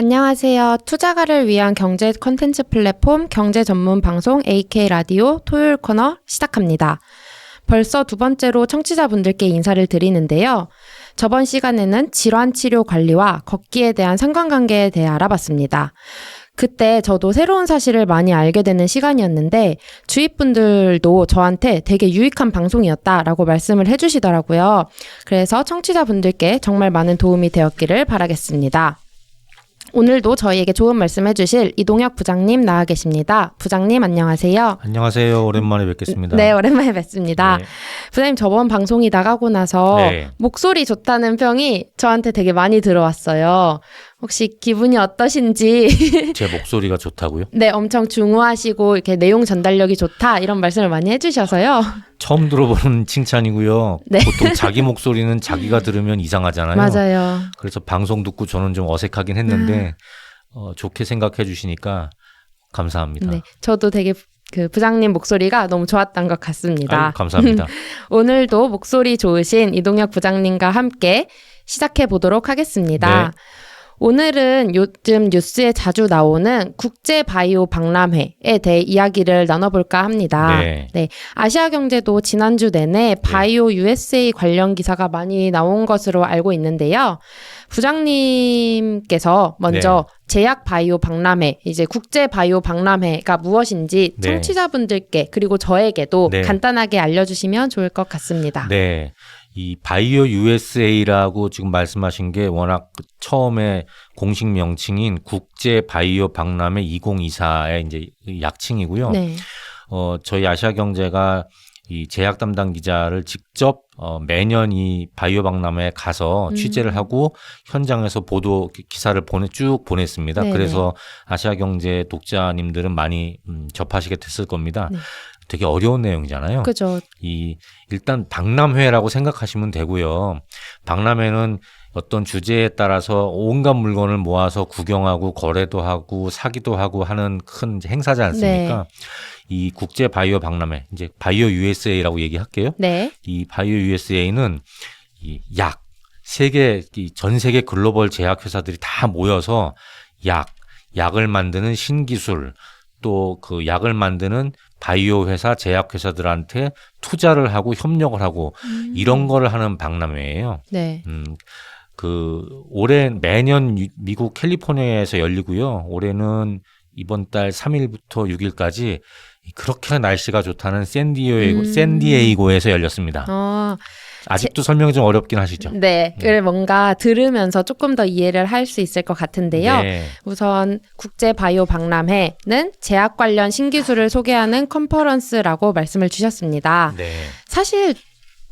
안녕하세요. 투자가를 위한 경제 컨텐츠 플랫폼 경제 전문 방송 AK 라디오 토요일 코너 시작합니다. 벌써 두 번째로 청취자분들께 인사를 드리는데요. 저번 시간에는 질환 치료 관리와 걷기에 대한 상관관계에 대해 알아봤습니다. 그때 저도 새로운 사실을 많이 알게 되는 시간이었는데 주위 분들도 저한테 되게 유익한 방송이었다라고 말씀을 해주시더라고요. 그래서 청취자분들께 정말 많은 도움이 되었기를 바라겠습니다. 오늘도 저희에게 좋은 말씀 해주실 이동혁 부장님 나와 계십니다. 부장님 안녕하세요. 안녕하세요. 오랜만에 뵙겠습니다. 네, 오랜만에 뵙습니다. 네. 부장님 저번 방송이 나가고 나서 네. 목소리 좋다는 평이 저한테 되게 많이 들어왔어요. 혹시 기분이 어떠신지 제 목소리가 좋다고요? 네, 엄청 중후하시고 이렇게 내용 전달력이 좋다 이런 말씀을 많이 해주셔서요. 처음 들어보는 칭찬이고요. 네. 보통 자기 목소리는 자기가 들으면 이상하잖아요. 맞아요. 그래서 방송 듣고 저는 좀 어색하긴 했는데 어, 좋게 생각해 주시니까 감사합니다. 네, 저도 되게 그 부장님 목소리가 너무 좋았던 것 같습니다. 아유, 감사합니다. 오늘도 목소리 좋으신 이동혁 부장님과 함께 시작해 보도록 하겠습니다. 네. 오늘은 요즘 뉴스에 자주 나오는 국제 바이오 박람회에 대해 이야기를 나눠볼까 합니다. 네. 아시아 경제도 지난주 내내 바이오 USA 관련 기사가 많이 나온 것으로 알고 있는데요. 부장님께서 먼저 네. 제약 바이오 박람회, 이제 국제 바이오 박람회가 무엇인지 네. 청취자분들께 그리고 저에게도 네. 간단하게 알려주시면 좋을 것 같습니다. 네. 이 바이오 USA라고 지금 말씀하신 게 워낙 그 처음에 공식 명칭인 국제 바이오 박람회 2024의 이제 약칭이고요. 네. 어, 저희 아시아 경제가 이 제약 담당 기자를 직접 어, 매년 이 바이오 박람회에 가서 음. 취재를 하고 현장에서 보도 기- 기사를 보내 쭉 보냈습니다. 네네. 그래서 아시아 경제 독자님들은 많이 음, 접하시게 됐을 겁니다. 네. 되게 어려운 내용이잖아요. 그죠. 이 일단 박람회라고 생각하시면 되고요. 박람회는 어떤 주제에 따라서 온갖 물건을 모아서 구경하고 거래도 하고 사기도 하고 하는 큰 행사지 않습니까? 이 국제 바이오 박람회, 이제 바이오 USA라고 얘기할게요. 네. 이 바이오 USA는 이 약, 세계, 이 전 세계 글로벌 제약 회사들이 다 모여서 약, 약을 만드는 신기술, 또 그 약을 만드는 바이오 회사, 제약 회사들한테 투자를 하고 협력을 하고 이런 거를 하는 박람회예요. 네. 음, 그 올해 매년 유- 미국 캘리포니아에서 열리고요. 올해는 이번 달 3일부터 6일까지 그렇게 날씨가 좋다는 샌디에이고, 음. 샌디에이고에서 열렸습니다. 어, 아직도 설명이 좀 어렵긴 하시죠. 네. 그래 뭔가 들으면서 조금 더 이해를 할 수 있을 것 같은데요. 네. 우선 국제 바이오 박람회는 제약 관련 신기술을 소개하는 컨퍼런스라고 말씀을 주셨습니다. 네. 사실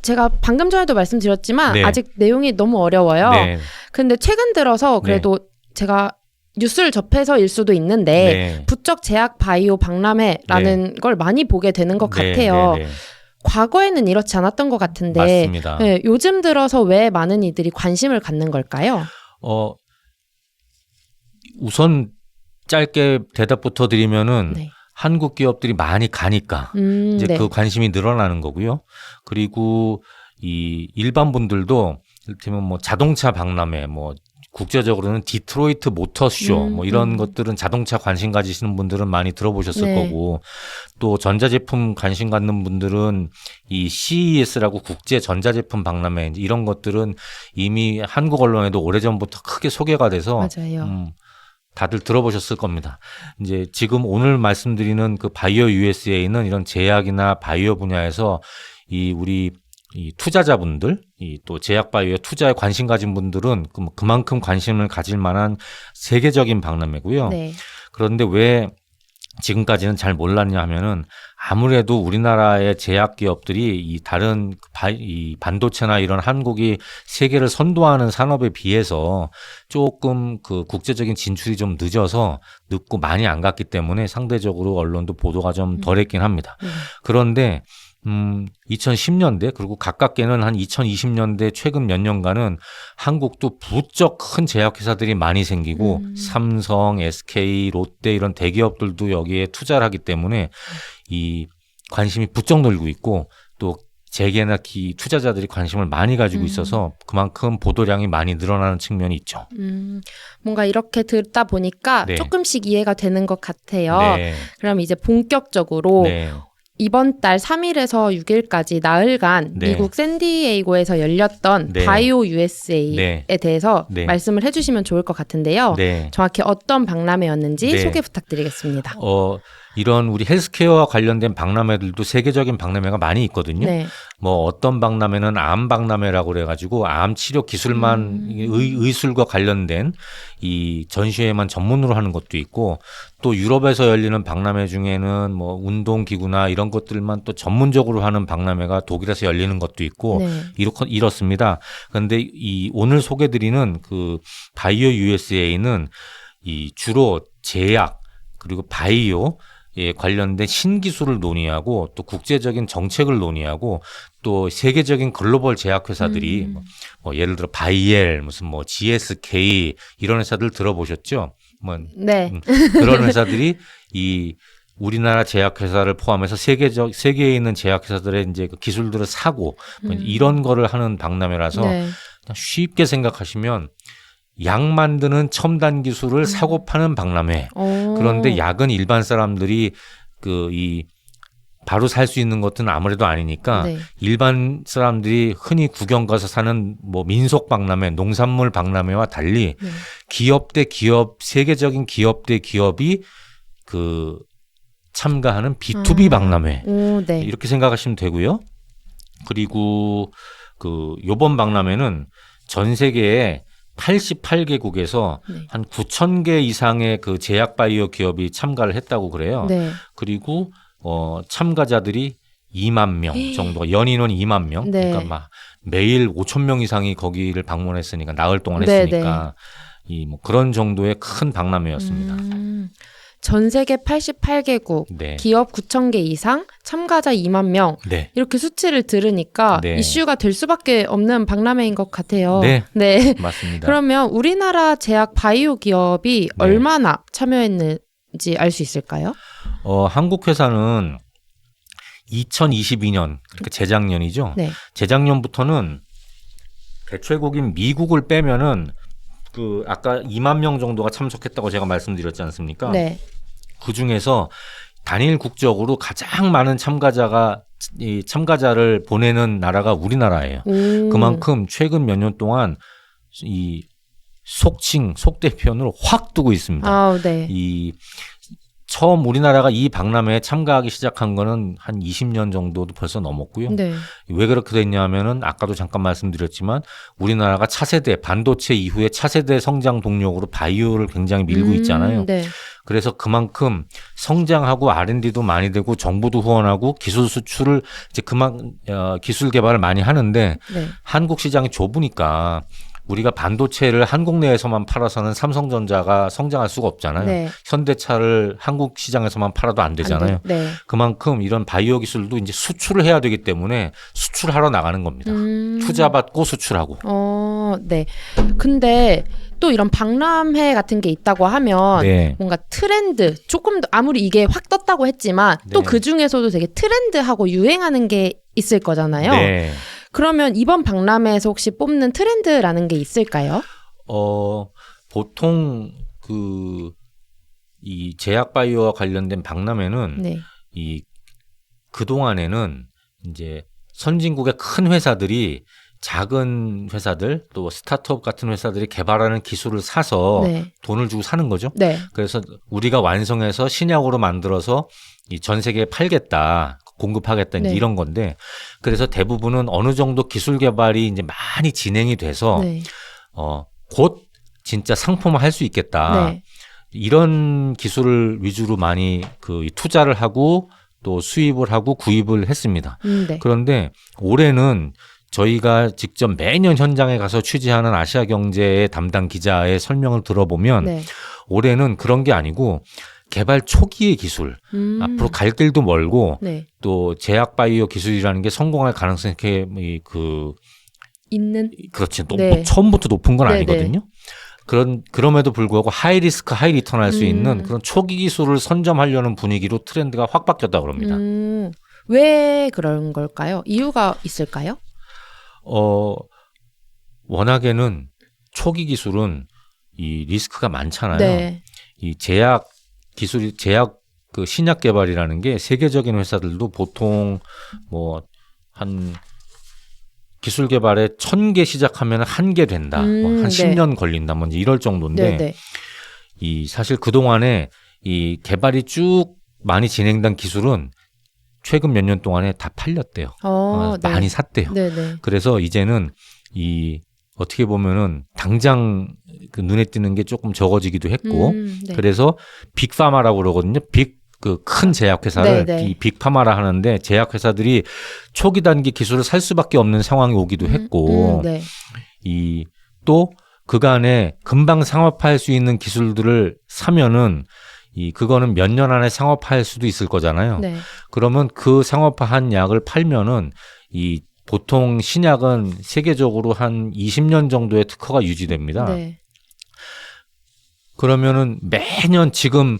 제가 방금 전에도 말씀드렸지만 네. 아직 내용이 너무 어려워요. 네. 근데 최근 들어서 그래도 제가 뉴스를 접해서일 수도 있는데 네. 부쩍 제약 바이오 박람회라는 걸 많이 보게 되는 것 네, 같아요. 과거에는 이렇지 않았던 것 같은데 맞습니다. 네, 요즘 들어서 왜 많은 이들이 관심을 갖는 걸까요? 어, 우선 짧게 대답부터 드리면은 네. 한국 기업들이 많이 가니까 음, 이제 네. 그 관심이 늘어나는 거고요. 그리고 이 일반 분들도 이를테면 뭐 자동차 박람회 뭐 국제적으로는 디트로이트 모터쇼 음, 뭐 이런 음. 것들은 자동차 관심 가지시는 분들은 많이 들어보셨을 네. 거고 또 전자제품 관심 갖는 분들은 이 CES라고 국제 전자제품 박람회 이런 것들은 이미 한국 언론에도 오래전부터 크게 소개가 돼서 맞아요. 음, 다들 들어보셨을 겁니다. 이제 지금 오늘 말씀드리는 그 바이오 USA는 이런 제약이나 바이오 분야에서 이 우리 이 투자자분들, 이 또 제약 바이오에 투자에 관심 가진 분들은 그- 그만큼 관심을 가질 만한 세계적인 박람회고요. 네. 그런데 왜 지금까지는 잘 몰랐냐 하면은 아무래도 우리나라의 제약 기업들이 이 다른 바, 이 반도체나 이런 한국이 세계를 선도하는 산업에 비해서 조금 그 국제적인 진출이 좀 늦어서 늦고 많이 안 갔기 때문에 상대적으로 언론도 보도가 좀 덜했긴 합니다. 음. 그런데 음, 2010년대 그리고 가깝게는 한 2020년대 최근 몇 년간은 한국도 부쩍 큰 제약회사들이 많이 생기고 음. 삼성, SK, 롯데 이런 대기업들도 여기에 투자를 하기 때문에 이 관심이 부쩍 늘고 있고 또 재계나 기 투자자들이 관심을 많이 가지고 음. 있어서 그만큼 보도량이 많이 늘어나는 측면이 있죠. 음, 뭔가 이렇게 듣다 보니까 네. 조금씩 이해가 되는 것 같아요. 네. 그럼 이제 본격적으로 네. 이번 달 3일에서 6일까지 나흘간 네. 미국 샌디에이고에서 열렸던 네. 바이오 USA에 네. 대해서 네. 말씀을 해주시면 좋을 것 같은데요. 네. 정확히 어떤 박람회였는지 네. 소개 부탁드리겠습니다. 어, 이런 우리 헬스케어와 관련된 박람회들도 세계적인 박람회가 많이 있거든요. 네. 뭐 어떤 박람회는 암 박람회라고 그래가지고 암 치료 기술만 음. 의, 의술과 관련된 이 전시회만 전문으로 하는 것도 있고 또 유럽에서 열리는 박람회 중에는 뭐 운동 기구나 이런 것들만 또 전문적으로 하는 박람회가 독일에서 열리는 것도 있고 네. 이렇, 이렇습니다. 그런데 이 오늘 소개드리는 그 바이오 USA는 이 주로 제약 그리고 바이오 에 관련된 신기술을 논의하고 또 국제적인 정책을 논의하고 또 세계적인 글로벌 제약 회사들이 음. 뭐, 뭐 예를 들어 바이엘 무슨 뭐 GSK 이런 회사들 들어보셨죠? 뭐 네. 음, 그런 회사들이 이 우리나라 제약회사를 포함해서 세계적 세계에 있는 제약회사들의 이제 그 기술들을 사고 뭐 음. 이런 거를 하는 박람회라서 네. 쉽게 생각하시면 약 만드는 첨단 기술을 사고 파는 박람회. 어. 그런데 약은 일반 사람들이 그 이 바로 살 수 있는 것은 아무래도 아니니까 네. 일반 사람들이 흔히 구경 가서 사는 뭐 민속 박람회, 농산물 박람회와 달리 네. 기업 대 기업, 세계적인 기업 대 기업이 그 참가하는 B2B 아. 박람회. 오, 네. 이렇게 생각하시면 되고요. 그리고 그 요번 박람회는 전 세계에 88개국에서 네. 한 9천 개 이상의 그 제약 바이오 기업이 참가를 했다고 그래요. 네. 그리고 어 참가자들이 2만 명 정도, 연인원 2만 명. 네. 그러니까 막 매일 5천 명 이상이 거기를 방문했으니까 나흘 동안 네, 했으니까 이 뭐 그런 정도의 큰 박람회였습니다. 음, 전 세계 88개국, 네. 기업 9천 개 이상, 참가자 2만 명. 네. 이렇게 수치를 들으니까 네. 이슈가 될 수밖에 없는 박람회인 것 같아요. 네. 네. 맞습니다. 그러면 우리나라 제약 바이오 기업이 네. 얼마나 참여했는지 알 수 있을까요? 어, 한국 회사는 2022년, 그러니까 재작년이죠. 네. 재작년부터는 개최국인 미국을 빼면은 그 아까 2만 명 정도가 참석했다고 제가 말씀드렸지 않습니까? 네. 그 중에서 단일 국적으로 가장 많은 참가자가 이 참가자를 보내는 나라가 우리나라예요. 오. 그만큼 최근 몇 년 동안 이 속칭 속대편으로 확 뜨고 있습니다. 아, 네. 이 처음 우리나라가 이 박람회에 참가하기 시작한 거는 한 20년 정도도 벌써 넘었고요. 네. 왜 그렇게 됐냐면은 아까도 잠깐 말씀드렸지만 우리나라가 차세대 반도체 이후에 차세대 성장 동력으로 바이오를 굉장히 밀고 음, 있잖아요. 네. 그래서 그만큼 성장하고 R&D도 많이 되고 정부도 후원하고 기술 수출을 이제 그만 어, 기술 개발을 많이 하는데 네. 한국 시장이 좁으니까 우리가 반도체를 한국 내에서만 팔아서는 삼성전자가 성장할 수가 없잖아요. 네. 현대차를 한국 시장에서만 팔아도 안 되잖아요. 안 돼. 네. 그만큼 이런 바이오 기술도 이제 수출을 해야 되기 때문에 수출하러 나가는 겁니다. 음. 투자 받고 수출하고. 어, 네. 근데 또 이런 박람회 같은 게 있다고 하면 네. 뭔가 트렌드 조금 더 아무리 이게 확 떴다고 했지만 또 네. 그 중에서도 되게 트렌드하고 유행하는 게 있을 거잖아요. 네. 그러면 이번 박람회에서 혹시 뽑는 트렌드라는 게 있을까요? 어, 보통 그, 이 제약 바이오와 관련된 박람회는 네. 이, 그 동안에는 이제 선진국의 큰 회사들이 작은 회사들 또 스타트업 같은 회사들이 개발하는 기술을 사서 네. 돈을 주고 사는 거죠. 네. 그래서 우리가 완성해서 신약으로 만들어서 이 전 세계에 팔겠다. 공급하겠다 네. 이런 건데 그래서 대부분은 어느 정도 기술 개발이 이제 많이 진행이 돼서 네. 어, 곧 진짜 상품화 할 수 있겠다. 네. 이런 기술을 위주로 많이 그 투자를 하고 또 수입을 하고 구입을 했습니다. 음, 네. 그런데 올해는 저희가 직접 매년 현장에 가서 취재하는 아시아 경제의 담당 기자의 설명을 들어보면 네. 올해는 그런 게 아니고 개발 초기의 기술 음. 앞으로 갈 길도 멀고 네. 또 제약 바이오 기술이라는 게 성공할 가능성이 이렇게 이그 있는 그렇지 높, 네. 처음부터 높은 건 네, 아니거든요. 그런 그럼에도 불구하고 하이 리스크 하이 리턴 할수 음. 있는 그런 초기 기술을 선점하려는 분위기로 트렌드가 확 바뀌었다 그럽니다. 음, 왜 그런 걸까요? 이유가 있을까요? 어, 워낙에는 초기 기술은 이 리스크가 많잖아요. 네. 이 제약 기술이 제약 그 신약 개발이라는 게 세계적인 회사들도 보통 뭐한 기술 개발에 천 개 시작하면 한 개 된다. 음, 뭐한 네. 10년 걸린다. 뭐 이럴 정도인데 네, 네. 이 사실 그동안에 이 개발이 쭉 많이 진행된 기술은 최근 몇 년 동안에 다 팔렸대요. 어, 어, 네. 많이 샀대요. 네, 네. 그래서 이제는 이 어떻게 보면은 당장 그 눈에 띄는 게 조금 적어지기도 했고 음, 네. 그래서 빅파마라고 그러거든요. 빅 그 큰 제약회사를 네, 네. 이 빅파마라 하는데 제약회사들이 초기 단기 기술을 살 수밖에 없는 상황이 오기도 했고 음, 네. 이또 그간에 금방 상업화할 수 있는 기술들을 사면은 이 그거는 몇 년 안에 상업화할 수도 있을 거잖아요. 네. 그러면 그 상업화한 약을 팔면은 이 보통 신약은 세계적으로 한 20년 정도의 특허가 유지됩니다. 네. 그러면은 매년 지금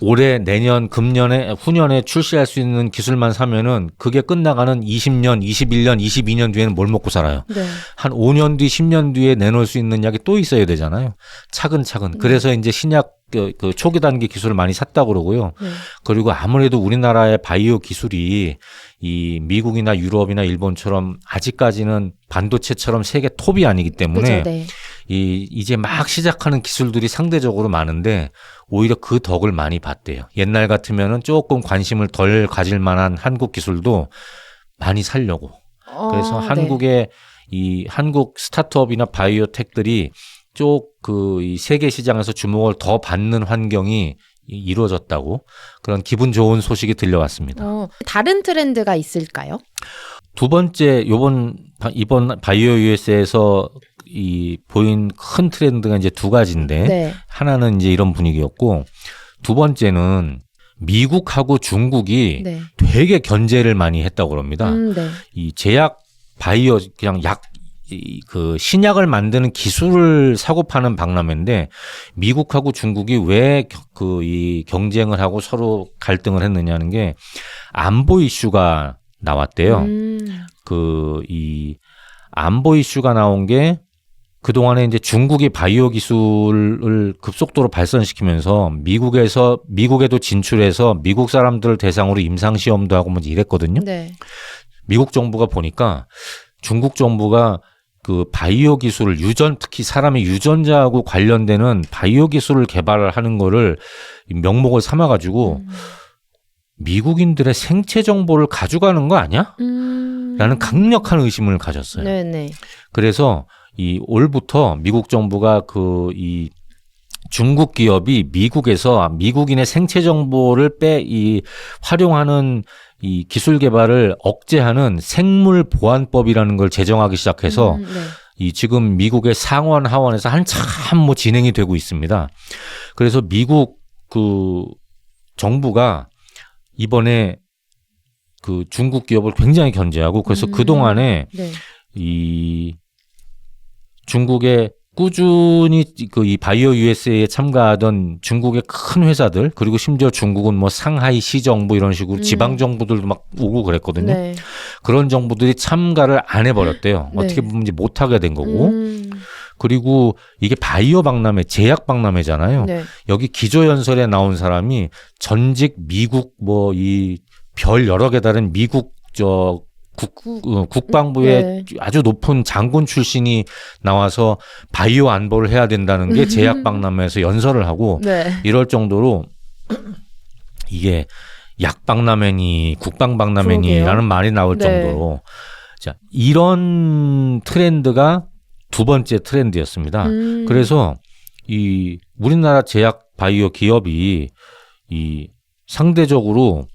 올해 내년 금년에 후년에 출시할 수 있는 기술만 사면은 그게 끝나가는 20년, 21년, 22년 뒤에는 뭘 먹고 살아요. 네. 한 5년 뒤, 10년 뒤에 내놓을 수 있는 약이 또 있어야 되잖아요. 차근차근. 그래서 이제 신약 그, 그 초기 단계 기술을 많이 샀다고 그러고요. 네. 그리고 아무래도 우리나라의 바이오 기술이 이 미국이나 유럽이나 일본처럼 아직까지는 반도체처럼 세계 톱이 아니기 때문에 그죠, 네. 이 이제 막 시작하는 기술들이 상대적으로 많은데 오히려 그 덕을 많이 봤대요. 옛날 같으면은 조금 관심을 덜 가질 만한 한국 기술도 많이 살려고. 어, 그래서 네. 한국의 이 한국 스타트업이나 바이오텍들이 쪽 그 이 세계 시장에서 주목을 더 받는 환경이 이- 이루어졌다고 그런 기분 좋은 소식이 들려왔습니다. 어, 다른 트렌드가 있을까요? 두 번째 요번 바- 이번 바이오 US에서 이 보인 큰 트렌드가 이제 두 가지인데 네. 하나는 이제 이런 분위기였고 두 번째는 미국하고 중국이 네. 되게 견제를 많이 했다고 그럽니다. 음, 네. 이 제약 바이오 그냥 약 이 그 신약을 만드는 기술을 사고 파는 박람회인데 미국하고 중국이 왜 그 이 경쟁을 하고 서로 갈등을 했느냐는 게 안보 이슈가 나왔대요. 음, 그이 안보 이슈가 나온 게 그동안에 이제 중국이 바이오 기술을 급속도로 발전시키면서 미국에서 미국에도 진출해서 미국 사람들을 대상으로 임상 시험도 하고 뭐 이랬거든요. 네. 미국 정부가 보니까 중국 정부가 그 바이오 기술을 유전 특히 사람의 유전자하고 관련되는 바이오 기술을 개발을 하는 거를 명목을 삼아 가지고 음. 미국인들의 생체 정보를 가져가는 거 아니야? 음. 라는 강력한 의심을 가졌어요. 네, 네. 그래서 이 올부터 미국 정부가 그 이 중국 기업이 미국에서 미국인의 생체 정보를 빼 이 활용하는 이 기술 개발을 억제하는 생물 보안법이라는 걸 제정하기 시작해서 음, 네. 이 지금 미국의 상원 하원에서 한참 뭐 진행이 되고 있습니다. 그래서 미국 그 정부가 이번에 그 중국 기업을 굉장히 견제하고 그래서 음. 그 동안에 네. 이 중국에 꾸준히 그 이 바이오 USA에 참가하던 중국의 큰 회사들 그리고 심지어 중국은 뭐 상하이 시 정부 이런 식으로 음. 지방 정부들도 막 오고 그랬거든요. 네. 그런 정부들이 참가를 안 해버렸대요. 네. 어떻게 보면 이제 못하게 된 거고. 음, 그리고 이게 바이오 박람회, 제약 박람회잖아요. 네. 여기 기조연설에 나온 사람이 전직 미국 뭐 이 별 여러 개 다른 미국 저 국, 어, 국방부의 네. 아주 높은 장군 출신이 나와서 바이오 안보를 해야 된다는 게 제약 박람회에서 연설을 하고 네. 이럴 정도로 이게 약 박람회니 국방 박람회니라는 그러게요. 말이 나올 네. 정도로 자 이런 트렌드가 두 번째 트렌드였습니다. 음, 그래서 이 우리나라 제약 바이오 기업이 이 상대적으로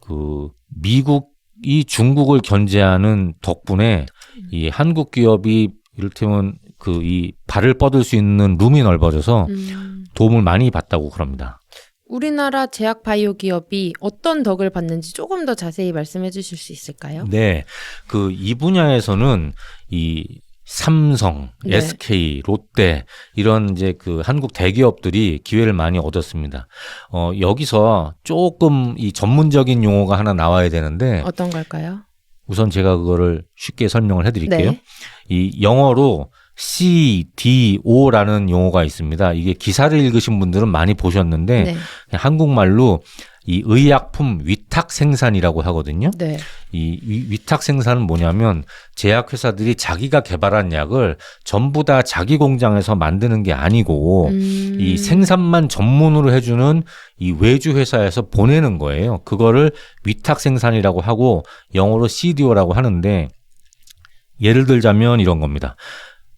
그 미국 이 중국을 견제하는 덕분에 이 한국 기업이 이를테면 그 이 발을 뻗을 수 있는 룸이 넓어져서 음, 도움을 많이 받다고 그럽니다. 우리나라 제약 바이오 기업이 어떤 덕을 받는지 조금 더 자세히 말씀해 주실 수 있을까요? 네. 그 이 분야에서는 이 삼성, 네. SK, 롯데 이런 이제 그 한국 대기업들이 기회를 많이 얻었습니다. 어, 여기서 조금 이 전문적인 용어가 하나 나와야 되는데 어떤 걸까요? 우선 제가 그거를 쉽게 설명을 해드릴게요. 네. 이 영어로 CDO라는 용어가 있습니다. 이게 기사를 읽으신 분들은 많이 보셨는데 네. 한국말로 이 의약품 위탁 생산이라고 하거든요. 네. 이 위- 위탁 생산은 뭐냐면 제약회사들이 자기가 개발한 약을 전부 다 자기 공장에서 만드는 게 아니고 음. 이 생산만 전문으로 해주는 이 외주 회사에서 보내는 거예요. 그거를 위탁 생산이라고 하고 영어로 CDO라고 하는데 예를 들자면 이런 겁니다.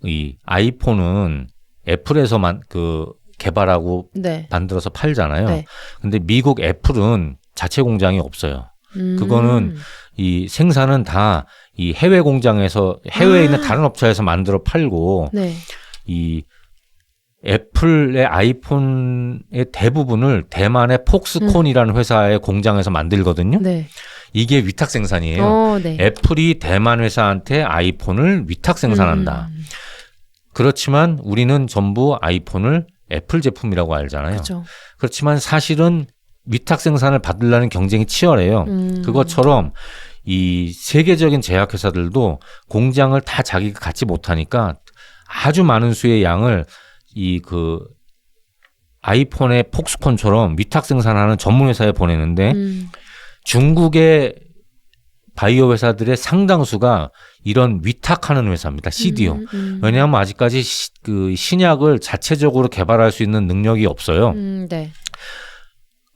이 아이폰은 애플에서만 그 개발하고 네. 만들어서 팔잖아요. 네. 근데 미국 애플은 자체 공장이 없어요. 음. 그거는 이 생산은 다 이 해외 공장에서 해외에 아. 있는 다른 업체에서 만들어 팔고 네. 이 애플의 아이폰의 대부분을 대만의 폭스콘이라는 회사의 공장에서 만들거든요. 네. 이게 위탁 생산이에요. 어, 네. 애플이 대만 회사한테 아이폰을 위탁 생산한다. 음. 그렇지만 우리는 전부 아이폰을 애플 제품이라고 알잖아요. 그렇죠. 그렇지만 사실은 위탁 생산을 받으려는 경쟁이 치열해요. 음. 그것처럼 이 세계적인 제약회사들도 공장을 다 자기가 갖지 못하니까 아주 많은 수의 양을 이 그 아이폰의 폭스콘처럼 위탁 생산하는 전문 회사에 보내는데 음. 중국의 바이오 회사들의 상당수가 이런 위탁하는 회사입니다. CDO. 음, 음. 왜냐하면 아직까지 시, 그 신약을 자체적으로 개발할 수 있는 능력이 없어요. 음, 네.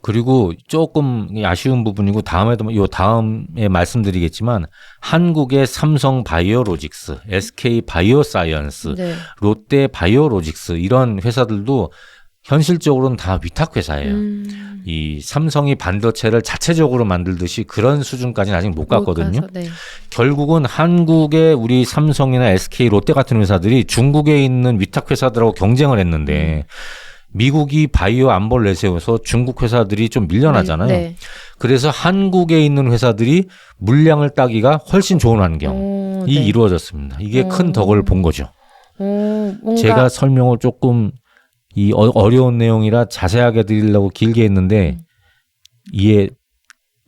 그리고 조금 아쉬운 부분이고 다음에도 요 다음에 말씀드리겠지만 한국의 삼성 바이오로직스, SK 바이오사이언스, 네. 롯데 바이오로직스 이런 회사들도 현실적으로는 다 위탁 회사예요. 음. 이 삼성이 반도체를 자체적으로 만들듯이 그런 수준까지는 아직 못 갔거든요. 못 가서, 네. 결국은 한국의 우리 삼성이나 SK, 롯데 같은 회사들이 중국에 있는 위탁 회사들하고 경쟁을 했는데 미국이 바이오 안보를 내세워서 중국 회사들이 좀 밀려나잖아요. 네. 그래서 한국에 있는 회사들이 물량을 따기가 훨씬 좋은 환경이 어, 네. 이루어졌습니다. 이게 어. 큰 덕을 본 거죠. 어, 뭔가 제가 설명을 조금 이 어- 어려운 내용이라 자세하게 드리려고 길게 했는데 음. 이해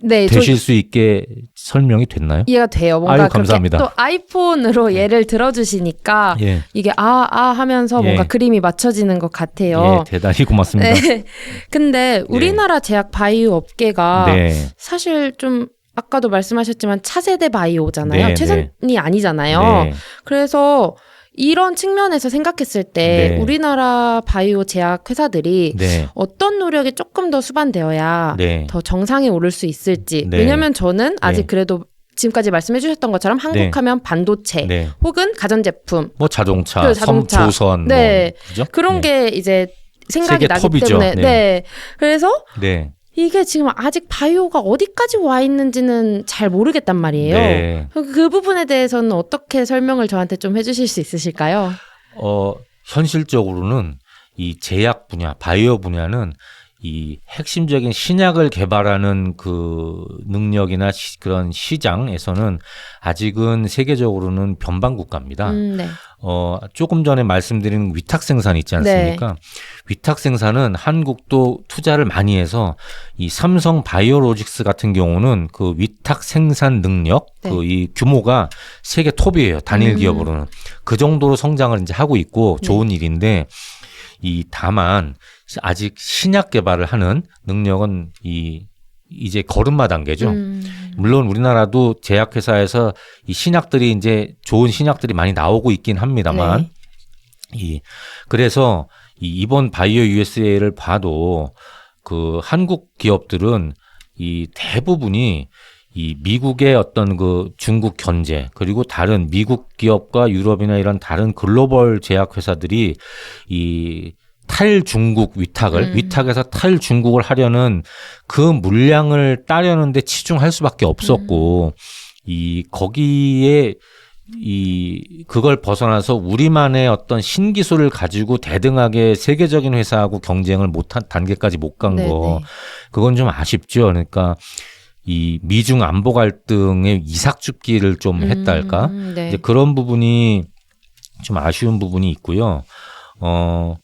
네, 저 되실 수 있게 설명이 됐나요? 이해가 돼요. 뭔가 아유, 감사합니다. 또 아이폰으로 예를 들어주시니까 예. 이게 아, 아 하면서 뭔가 예. 그림이 맞춰지는 것 같아요. 예, 대단히 고맙습니다. 네. 근데 우리나라 제약 바이오 업계가 네. 사실 좀 아까도 말씀하셨지만 차세대 바이오잖아요. 네, 최선이 아니잖아요. 네. 그래서 이런 측면에서 생각했을 때 네. 우리나라 바이오 제약 회사들이 네. 어떤 노력이 조금 더 수반되어야 네. 더 정상에 오를 수 있을지. 네. 왜냐면 저는 아직 네. 그래도 지금까지 말씀해 주셨던 것처럼 한국하면 반도체 네. 혹은 가전제품 뭐 자동차, 그 자동차. 섬, 조선 네. 뭐? 그런 네. 게 이제 생각이 나기 톱이죠. 때문에 네. 네. 그래서 네. 이게 지금 아직 바이오가 어디까지 와 있는지는 잘 모르겠단 말이에요. 네. 그, 그 부분에 대해서는 어떻게 설명을 저한테 좀 해주실 수 있으실까요? 어, 현실적으로는 이 제약 분야, 바이오 분야는 이 핵심적인 신약을 개발하는 그 능력이나 시- 그런 시장에서는 아직은 세계적으로는 변방 국가입니다. 음, 네. 어, 조금 전에 말씀드린 위탁 생산 있지 않습니까? 위탁 생산은 한국도 투자를 많이 해서 이 삼성 바이오로직스 같은 경우는 그 위탁 생산 능력, 네. 그이 규모가 세계 톱이에요. 단일 음. 기업으로는. 그 정도로 성장을 이제 하고 있고 네. 좋은 일인데 이 다만 아직 신약 개발을 하는 능력은 이 이제 걸음마 단계죠. 음, 물론 우리나라도 제약회사에서 이 신약들이 이제 좋은 신약들이 많이 나오고 있긴 합니다만 네. 이 그래서 이 이번 바이오 USA를 봐도 그 한국 기업들은 이 대부분이 이 미국의 어떤 그 중국 견제 그리고 다른 미국 기업과 유럽이나 이런 다른 글로벌 제약 회사들이 이 탈중국 위탁을 음. 위탁에서 탈중국을 하려는 그 물량을 따려는데 치중할 수밖에 없었고 이 거기에 이 그걸 벗어나서 우리만의 어떤 신기술을 가지고 대등하게 세계적인 회사하고 경쟁을 못한 단계까지 못간 네, 거 네. 그건 좀 아쉽죠. 그러니까 이 미중 안보 갈등의 이삭 줍기를 좀 했달까? 음, 네. 이제 그런 부분이 좀 아쉬운 부분이 있고요. 어,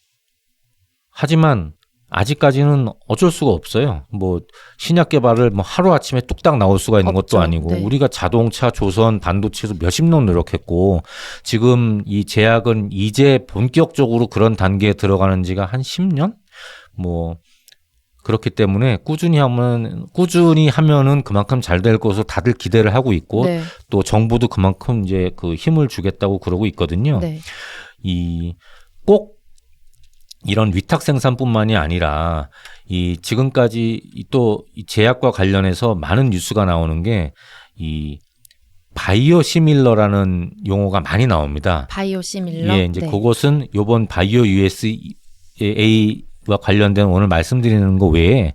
하지만 아직까지는 어쩔 수가 없어요. 뭐 신약 개발을 뭐 하루 아침에 뚝딱 나올 수가 있는 없죠. 것도 아니고 네. 우리가 자동차, 조선, 반도체에서 몇십 년 노력했고 지금 이 제약은 이제 본격적으로 그런 단계에 들어가는 지가 한 10년? 뭐 그렇기 때문에 꾸준히 하면 꾸준히 하면은 그만큼 잘 될 것으로 다들 기대를 하고 있고 네. 또 정부도 그만큼 이제 그 힘을 주겠다고 그러고 있거든요. 네. 이꼭 이런 위탁 생산뿐만이 아니라 이 지금까지 또이 제약과 관련해서 많은 뉴스가 나오는 게 이 바이오 시밀러라는 용어가 많이 나옵니다. 바이오 시밀러. 예, 이제 네. 그것은 요번 바이오 USA와 관련된 오늘 말씀드리는 거 외에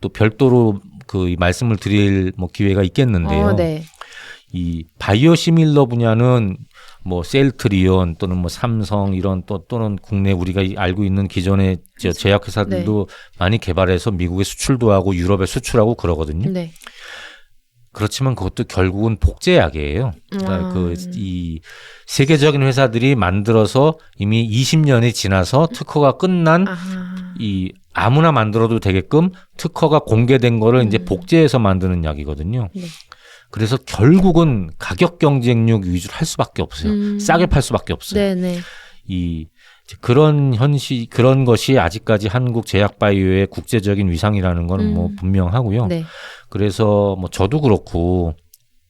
또 별도로 그 말씀을 드릴 뭐 기회가 있겠는데요. 어, 네. 이 바이오 시밀러 분야는 뭐 셀트리온 또는 뭐 삼성 이런 또 또는 국내 우리가 이- 알고 있는 기존의 저 제약 회사들도 많이 개발해서 미국에 수출도 하고 유럽에 수출하고 그러거든요. 네. 그렇지만 그것도 결국은 복제약이에요. 그러니까 아. 그이 세계적인 회사들이 만들어서 이미 20년이 지나서 특허가 끝난 아하. 이 아무나 만들어도 되게끔 특허가 공개된 거를 이제 음. 복제해서 만드는 약이거든요. 네. 그래서 결국은 가격 경쟁력 위주로 할 수밖에 없어요. 음. 싸게 팔 수밖에 없어요. 네, 네. 이 그런 현실 그런 것이 아직까지 한국 제약 바이오의 국제적인 위상이라는 건뭐 음. 분명하고요. 네. 그래서 뭐 저도 그렇고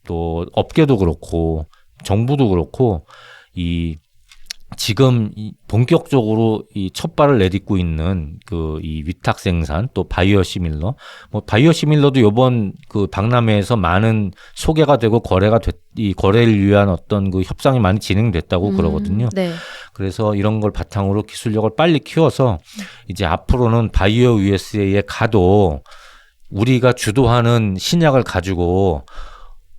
또 업계도 그렇고 정부도 그렇고 이 지금 이 본격적으로 이 첫발을 내딛고 있는 그 이 위탁 생산 또 바이오 시밀러 뭐 바이오 시밀러도 요번 그 박람회에서 많은 소개가 되고 거래가 됐, 이 거래를 위한 어떤 그 협상이 많이 진행됐다고 음, 그러거든요. 네. 그래서 이런 걸 바탕으로 기술력을 빨리 키워서 이제 앞으로는 바이오 USA에 가도 우리가 주도하는 신약을 가지고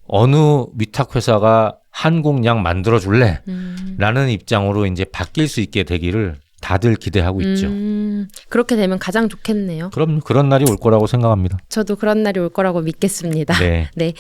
어느 위탁 회사가 한국 약 만들어 줄래? 음. 라는 입장으로 이제 바뀔 수 있게 되기를 다들 기대하고 있죠. 음, 그렇게 되면 가장 좋겠네요. 그럼 그런 날이 올 거라고 생각합니다. 저도 그런 날이 올 거라고 믿겠습니다. 네.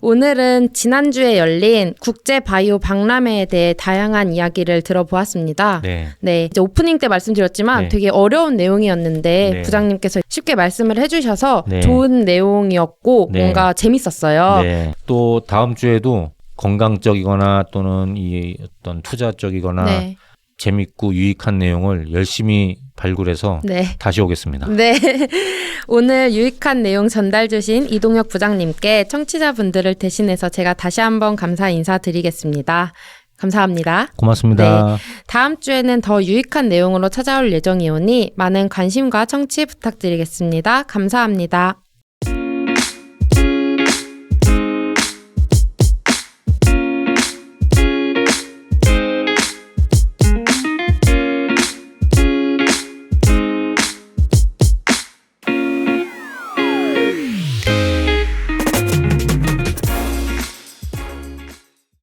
오늘은 지난주에 열린 국제 바이오 박람회에 대해 다양한 이야기를 들어보았습니다. 네. 네. 이제 오프닝 때 말씀드렸지만 네. 되게 어려운 내용이었는데 네. 부장님께서 쉽게 말씀을 해주셔서 네. 좋은 내용이었고 네. 뭔가 재밌었어요. 네. 또 다음 주에도 건강적이거나 또는 이 어떤 투자적이거나 네. 재밌고 유익한 내용을 열심히 발굴해서 네. 다시 오겠습니다. 네. 오늘 유익한 내용 전달 주신 이동혁 부장님께 청취자분들을 대신해서 제가 다시 한번 감사 인사드리겠습니다. 감사합니다. 고맙습니다. 다음 주에는 더 유익한 내용으로 찾아올 예정이오니 많은 관심과 청취 부탁드리겠습니다. 감사합니다.